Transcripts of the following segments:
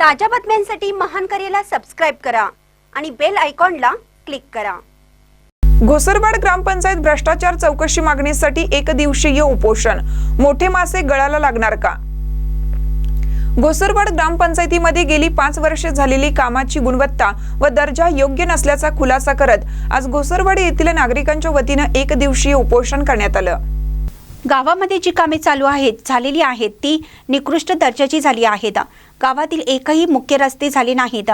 ताज्या बातम्यांसाठी महान करेला सबस्क्राईब करा आणि बेल आयकॉनला क्लिक करा. घोसरवाड ग्रामपंचायत भ्रष्टाचार चौकशी मागणीसाठी एक दिवसीय उपोषण. मोठे मासे गळाला लागणार का? घोसरवाड ग्रामपंचायतीमध्ये गेली पाच वर्षे झालेली कामाची गुणवत्ता व दर्जा योग्य नसल्याचा खुलासा करत आज घोसरवाड येथील नागरिकांच्या वतीनं एक दिवसीय उपोषण करण्यात आलं. गावामध्ये जी कामे चालू आहेत झालेली आहेत ती निकृष्ट दर्जाची झाली आहेत. गावातील एकही मुख्य रस्ते झाले नाहीत.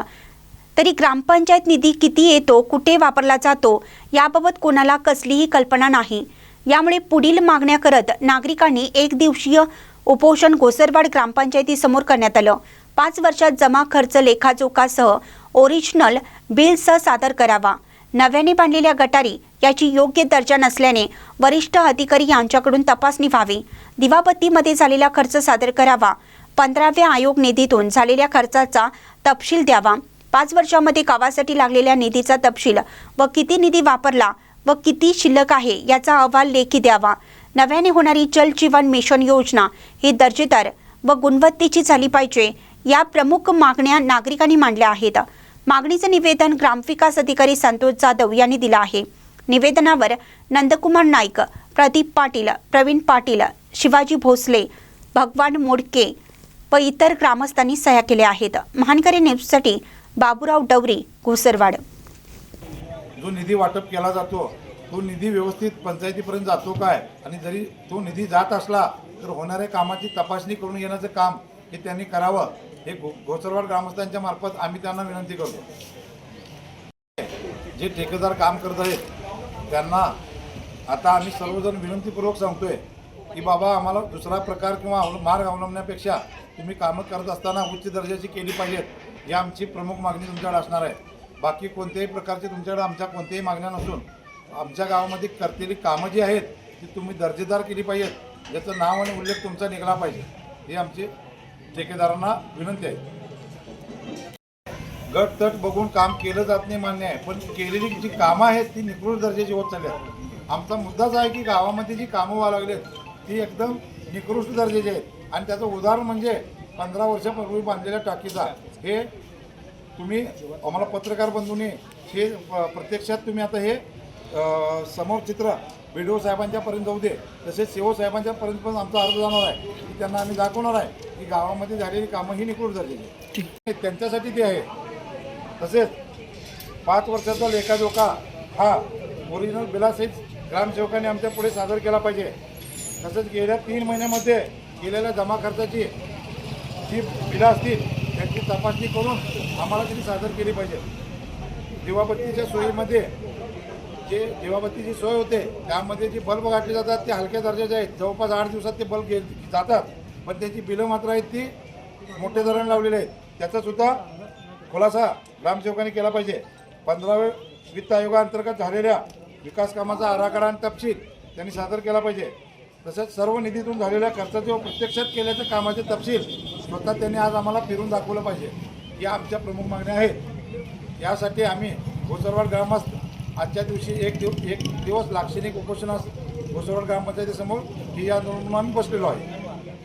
तरी ग्रामपंचायत निधी किती येतो कुठे वापरला जातो याबाबत कोणाला कसलीही कल्पना नाही. यामुळे पुढील मागण्या करत नागरिकांनी एक दिवसीय उपोषण घोसरवाड ग्रामपंचायतीसमोर करण्यात आलं. पाच वर्षात जमा खर्च लेखाजोखासह ओरिजिनल बिलसह सादर करावा. नव्याने बांधलेल्या गटारी याची योग्य दर्जा नसल्याने वरिष्ठ अधिकारी यांच्याकडून तपासणी व्हावी दिवाबत्तीमध्ये झालेला खर्च सादर करावा. पंधराव्या आयोग निधीतून झालेल्या खर्चाचा तपशील द्यावा. पाच वर्षामध्ये गावासाठी लागलेल्या निधीचा तपशील व किती निधी वापरला व किती शिल्लक आहे याचा अहवाल लेखी द्यावा. नव्याने होणारी जल जीवन मिशन योजना ही दर्जेदार व गुणवत्तेची झाली पाहिजे या प्रमुख मागण्या नागरिकांनी मांडल्या आहेत. मागणीचं निवेदन ग्रामविकास अधिकारी संतोष जाधव यांनी दिलं आहे. निवेदनावर नंदकुमार नाईक प्रदीप पाटील प्रवीण पाटील शिवाजी भोसले भगवान मोडके व इतर ग्रामस्थांनी सह्या केल्या आहेत. महानकरी न्यूजसाठी बाबूराव डवरी घोसरवाड. जो निधी वाटप केला जातो तो निधी व्यवस्थित पंचायतीपर्यंत जातो काय? आणि जरी तो निधी जात असला तर होणाऱ्या कामाची तपासणी करून घेण्याचं काम हे त्यांनी करावं हे गो घोसरवाड ग्रामस्थांच्या मार्फत आम्ही त्यांना विनंती करतो. जे ठेकेदार काम करत आहेत त्यांना आता आम्ही सर्वजण विनंतीपूर्वक सांगतोय की बाबा आम्हाला दुसरा प्रकार किंवा मार्ग अवलंबण्यापेक्षा तुम्ही कामं करत असताना उच्च दर्जाची केली पाहिजेत ही आमची प्रमुख मागणी तुमच्याकडे असणार आहे. बाकी कोणत्याही प्रकारची तुमच्याकडे आमच्या कोणत्याही मागण्या नसून आमच्या गावामध्ये करतेली कामं जी आहेत ती तुम्ही दर्जेदार केली पाहिजेत. याचं नाव आणि उल्लेख तुमचा निघाला पाहिजे. ही आमची ठेकेदारांना विनंती आहे. गट तट बघून काम केलं जात नाही मान्य आहे पण केलेली जी कामं आहेत ती निकृष्ट दर्जाची होत चालली आहेत. आमचा मुद्दाच आहे की गावामध्ये जी कामं व्हायला लागलेत ती एकदम निकृष्ट दर्जाची आहेत. आणि त्याचं उदाहरण म्हणजे पंधरा वर्षापूर्वी बांधलेल्या टाकीचा हे तुम्ही आम्हाला पत्रकार बंधूंनी हे प्रत्यक्षात तुम्ही आता हे समोर चित्र व्हिडिओ साहेबांच्या पर्यंत जाऊ दे तसेच सीओ साहेबांच्या पर्यंत पण आमचा अर्ज जाणार आहे त्यांना आम्ही दाखवणार आहे. की गावामध्ये झालेली कामं ही दर्जाची आहेत. त्यांच्यासाठी ते आहे. तसेच पाच वर्षाचा लेखाजोखा हा ओरिजिनल बिलासहित ग्रामसेवकांनी आमच्या पुढे सादर केला पाहिजे. तसंच गेल्या तीन महिन्यामध्ये केलेल्या जमा खर्चाची जी बिलं असतील त्यांची तपासणी करून आम्हाला त्यांनी सादर केली पाहिजे. दिवाबत्तीच्या सोयीमध्ये जे दिवाबत्तीची सोय होते त्यामध्ये जी बल्ब घातले जातात ते हलक्या दर्जाचे आहेत. जवळपास आठ दिवसात ते बल्ब जातात. पण त्याची बिलं मात्र आहेत ती मोठे धरण लावलेले आहेत. त्याचासुद्धा खुलासा ग्रामसेवकांनी केला पाहिजे. पंधराव्या वित्त आयोगाअंतर्गत झालेल्या विकास कामाचा आराखडा आणि तपशील त्यांनी सादर केला पाहिजे. तसंच सर्व निधीतून झालेल्या खर्चाचे व प्रत्यक्षात केल्याच्या कामाचे तपशील स्वतः त्यांनी आज आम्हाला फिरून दाखवलं पाहिजे. या आमच्या प्रमुख मागण्या आहेत. यासाठी आम्ही घोसरवाड ग्रामस्थ आजच्या दिवशी एक दिव एक दिवस लाक्षणिक उपोषणास घोसरवाड ग्रामपंचायतीसमोर ही आंदोलन आम्ही बसलेलो आहे.